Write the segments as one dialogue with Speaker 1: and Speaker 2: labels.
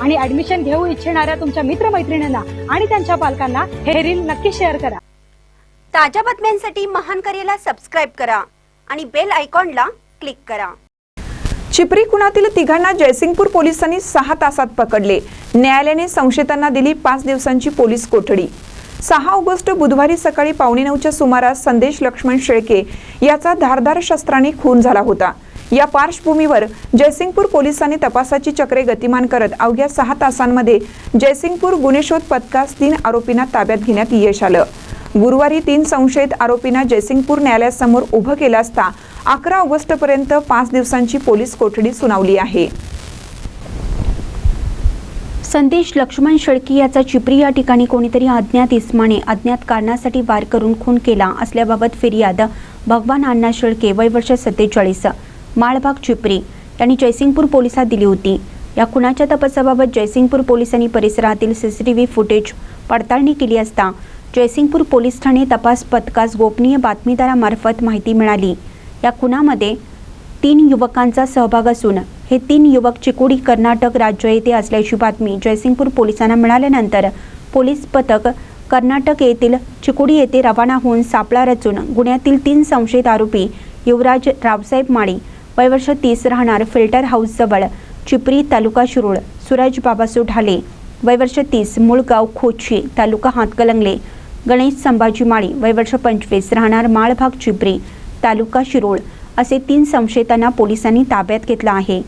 Speaker 1: आणि ऍडमिशन घेऊ इच्छिणाऱ्या तुमच्या मित्रमैत्रिणींना आणि त्यांच्या पालकांना हे रील नक्की शेअर करा.
Speaker 2: ताज्या बातम्यांसाठी महान करेला सबस्क्राईब करा आणि बेल आयकॉनला क्लिक करा.
Speaker 3: चिपरी खुणातील तिघांना जयसिंगपूर पोलिसांनी सहा तासात पकडले. न्यायालयाने संशयितांना दिली पाच दिवसांची पोलीस कोठडी. सहा ऑगस्ट बुधवारी सकाळी पावणे नऊच्या सुमारास संदेश लक्ष्मण शेळके याचा धारदार शस्त्राने खून झाला होता. या पार्श्वभूमीवर जयसिंगपूर पोलिसांनी तपासाची चक्रे गतिमान करत अवघ्या सहा तासांमध्ये जयसिंगपूर गुन्हेशोध पथकास तीन आरोपींना ताब्यात घेण्यात यश आलं. गुरुवारी तीन संशयित आरोपींना जयसिंगपूर न्यायालयासमोर उभं केलं असता अकरा ऑगस्टपर्यंत पाच दिवसांची पोलीस कोठडी सुनावली आहे.
Speaker 2: संदेश लक्ष्मण शेळकी याचा चिपरी या ठिकाणी कोणीतरी अज्ञात इस्माने अज्ञात कारणासाठी वार करून खून केला असल्याबाबत फिर्याद भगवान अण्णा शेळके वय वर्ष सत्तेचाळीस. माळबाग चिपरी यांनी जयसिंगपूर पोलिसात दिली होती. या खुनाच्या तपासाबाबत जयसिंगपूर पोलिसांनी परिसरातील सीसीटीव्ही फुटेज पडताळणी केली असता जयसिंगपूर पोलीस ठाणे तपास पथकास गोपनीय बातमीदारामार्फत माहिती मिळाली. या खुनामध्ये तीन युवकांचा सहभाग असून हे तीन युवक चिकोडी कर्नाटक राज्य येथे असल्याची बातमी जयसिंगपूर पोलिसांना मिळाल्यानंतर पोलीस पथक कर्नाटक येथील चिकोडी येथे रवाना होऊन सापळा रचून गुन्ह्यातील तीन संशयित आरोपी युवराज रावसाहेब माळी वयवर्ष तीस राहणार फिल्टर हाऊसजवळ चिपरी तालुका शिरूळ सूरज बाबासू ढाले वयवर्ष तीस मूळ गाव खोची तालुका हातकलंगले. गणेश संभाजी माळी वयवर्ष पंचवीस राहणार माळभाग चिपरी तालुका शिरोळ असे तीन संशयितांना पोलिसांनी ताब्यात घेतला आहे.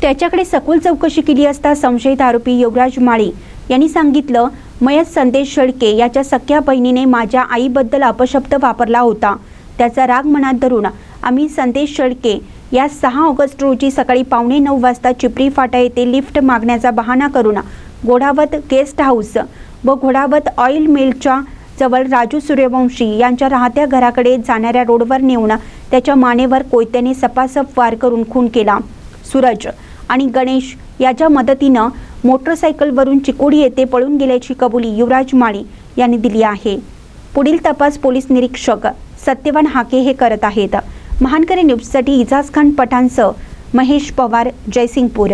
Speaker 2: त्याच्याकडे सखोल चौकशी केली असता संशयित आरोपी युवराज माळी यांनी सांगितलं मयत संदेश शेळके याच्या सख्या बहिणीने माझ्या आईबद्दल अपशब्द वापरला होता. त्याचा राग मनात धरून आम्ही संदेश शेळके या सहा ऑगस्ट रोजी सकाळी पावणे नऊ वाजता चिपरी फाटा येथे लिफ्ट मागण्याचा बहाणा करून घोडावत गेस्ट हाऊस व घोडावत ऑइल मिलच्या जवळ राजू सूर्यवंशी यांच्या राहत्या घराकडे जाणाऱ्या रोडवर नेऊन त्याच्या मानेवर कोयत्याने सपासप वार करून खून केला. सूरज आणि गणेश याच्या मदतीनं मोटरसायकलवरून चिकोडी येथे पळून गेल्याची कबुली युवराज माळी यांनी दिली आहे. पुढील तपास पोलीस निरीक्षक सत्यवान हाके हे करत आहेत. महानकरी न्यूजसाठी इजाज खान पठाणसह महेश पवार जयसिंगपूर.